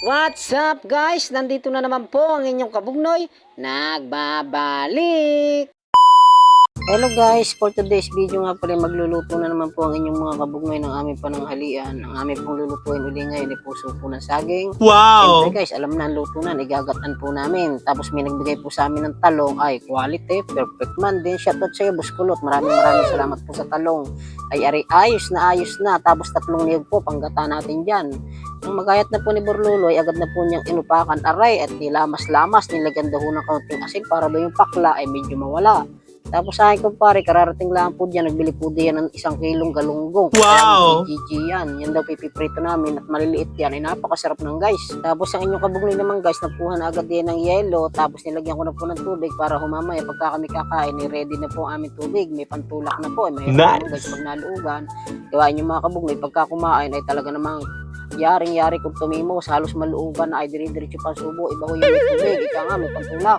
What's up guys? Nandito na naman po ang inyong kabugnoy. Nagbabalik! Hello guys, for today's video nga pala magluluto na naman po ang inyong mga kabugnoy ng aming pananghalian. Ang aming pong lulutuin uli ngayon ay puso po ng saging. Wow! Siyempre guys, alam na ang luto na, igagatan po namin. Tapos may nagbigay po sa amin ng talong, ay quality, perfect man din. Shoutout sa iyo, Boss Kulot. Maraming maraming salamat po sa talong. Ay ari, ayos na ayos na. Tapos tatlong niyog po, panggata natin dyan. Ang magayat na po ni Borluloy, agad na po niyang inupakan aray at nilamas-lamas, nilagyan daw ng kaunting asin para daw yung pakla ay medyo mawala. Tapos sa akin kumpare, kararating lang po dyan, nagbili po diyan ng isang kilong galunggong. Wow! GG yan. Yan daw pipiprito namin at maliliit yan. Ay napakasarap ng guys. Tapos ang inyong kabugloy naman guys, napuhan na agad din ng yelo. Tapos nilagyan ko na po ng tubig para humamaya. Pagka kami kakain, ay ready na po ang aming tubig. May pantulak na po. Ay may Nice. guys pag naluugan. Gawain yung mga kabugloy. Pagka kumain ay talaga namang yaring-yari kung tumimos, halos maluugan na ay dire-diretso pa subo, iba ho yung tubig, ika nga, may pantulak.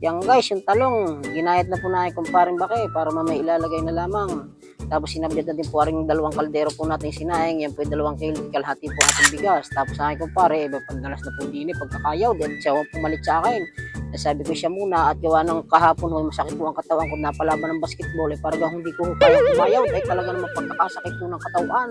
Yan guys, yung talong, ginayat na po namin kung paring bake para mamay ilalagay na lamang. Tapos sinabit na din po rin yung dalawang kaldero po natin sinaing, yan po yung dalawang kilo, kalahati po ating bigas. Tapos sa akin kumpare, iba pagdalas na po din eh, pagkakayaw, din siya pumalit sa akin. Nasabi ko siya muna at gawa ng kahapon ho, masakit po ang katawan ko, napalaban ng basketball, eh parang hindi ko kaya kumayaw, ay talaga naman pagkakasakit po ng katawan.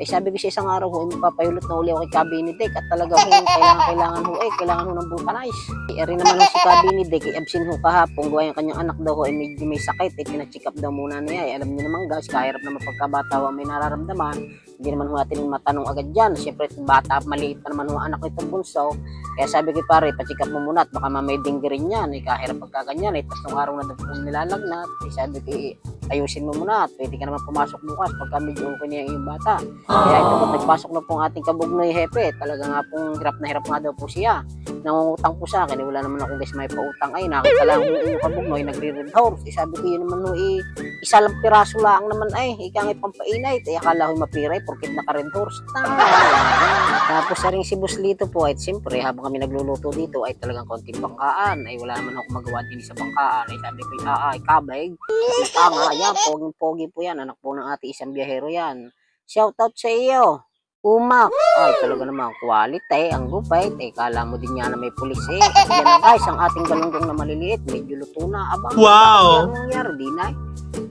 Eh sabi ko sa isang araw ho, eh, magpapahulot na uli ako kay Kabinidek at talaga ho, kailangan, kailangan ho, eh, kailangan ho ng vulcanize. Eh, rin naman ho si Kabinidek, eh, absent ho kahapon, gawa yung kanyang anak daw ho, eh, medyo may sakit, eh, pinacheck up daw muna niya, eh, alam niyo naman guys, kahirap naman pagkabata ho, may nararamdaman, hindi naman ho natin matanong agad dyan, siyempre, bata, maliit pa naman ho anak nitong bunso, kaya sabi ko pare, pacheck mo muna at baka mamay dinggi rin yan, eh, kahirap pagkaganyan, eh, tatlong araw na po nilalagnat, eh, sabi ko, eh, ayusin mo muna at pwede ka naman pumasok bukas pagka medyo okay na yung bata. Kaya ito po, nagpasok na po ang ating kabugnoy hepe. Talaga nga pong hirap na hirap nga daw po siya. Nangungutang po sa akin. eh, Wala naman ako guys may pautang. Ay, nakita lang yung inyong kabugnoy, nagre-red horse. Eh, sabi ko yun naman no, eh, isa piraso lang naman ay. Ika nga pampainay. Eh, akala ko mapiray horse. Tama. Tapos sa ring si Buslito po, ay siyempre habang kami nagluluto dito ay talagang konting bangkaan. Ay wala naman ako magawa din sa bangkaan. Ay sabi ko, ah, ay kabig. Tama, yan, poging-pogi po yan. Anak po ng ate isang biyahero yan. Shoutout sa iyo. Umak. Ay, talaga naman, quality. Ang gupay. Eh, kala mo din yan na may pulis eh. Yan na guys, ang ating galunggong na maliliit. Medyo luto na. Abang, Wow! Anong nangyari, di na?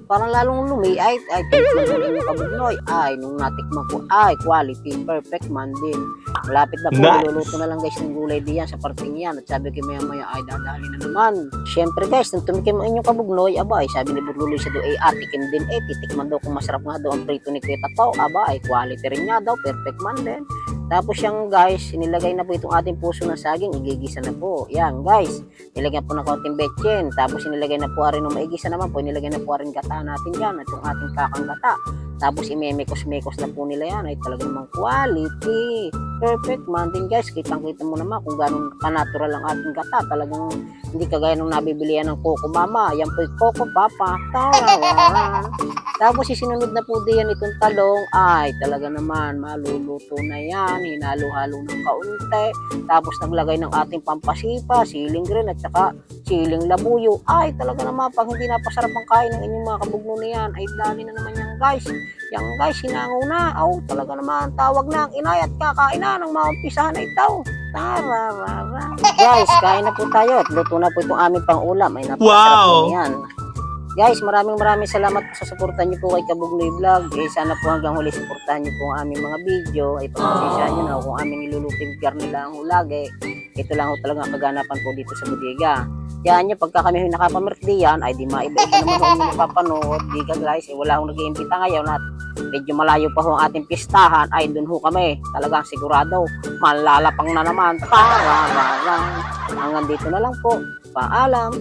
Parang lalong lumi. Ay, ay, tikman mo yung kabugnoy. Ay, nung natikman ko, ay, quality. Perfect man din. Malapit na po. Nice. Niluluto na lang guys ng gulay diyan sa parting yan. At sabi ko maya maya ay dadali na naman. Siyempre guys, nung tumikim ang inyong kabugnoy, aba, ay sabi ni Burluloy sa do, ay atikin din eh. Titikman daw kung masarap nga daw ang prito ni Kuya Tataw. Aba, ay quality rin nga daw. Perfect man din. Tapos yung guys, inilagay na po itong ating puso ng saging, igigisa na po. Yan guys, nilagyan po ng konting betchin. Tapos inilagay na po rin ng maigisa naman po, inilagay na po rin gata natin dyan at yung ating kakang gata. Tapos imemekos-mekos na po nila yan ay talaga namang quality. Perfect man din guys, kitang-kita mo naman kung gano'n ka-natural ang ating gata. Talagang hindi kagaya nung nabibili yan ng Coco Mama. Yan po yung Coco Papa. Tarawan. Tapos isinunod na po diyan itong talong. Ay, talaga naman, maluluto na yan. Hinalo-halo ng kaunti. Tapos naglagay ng ating pampasipa, siling green at saka siling labuyo. Ay, talaga naman, pag hindi napasarap ang kain ng inyong mga kabugno na yan, ay dali na naman yan guys. Yan guys, sinangaw na. Aw, talaga naman, tawag na ang inay at kakain na ng mga umpisahan na ito. Tararara. Guys, kain na po tayo at luto na po itong aming pang-ulam. Ay, napakasarap Wow. yan. Guys, maraming maraming salamat po sa suportahan niyo po kay Kabugnoy Vlog. Eh, sana po hanggang huli suportahan niyo po ang aming mga video. Ay pagpasensyahan niyo na kung aming niluluting garni lang ho lagi. Ito lang ho talaga ang kaganapan po dito sa bodega. Yan niyo, pagka kami ho nakapamerti yan, ay di maiba-iba naman ho ang napapanood. Di ka guys, eh, wala akong nag-iimbita ngayon at medyo malayo pa ho ang ating pistahan. Ay, dun ho kami. Talagang sigurado, malalapang na naman. Para, Hanggang dito na lang po. Paalam.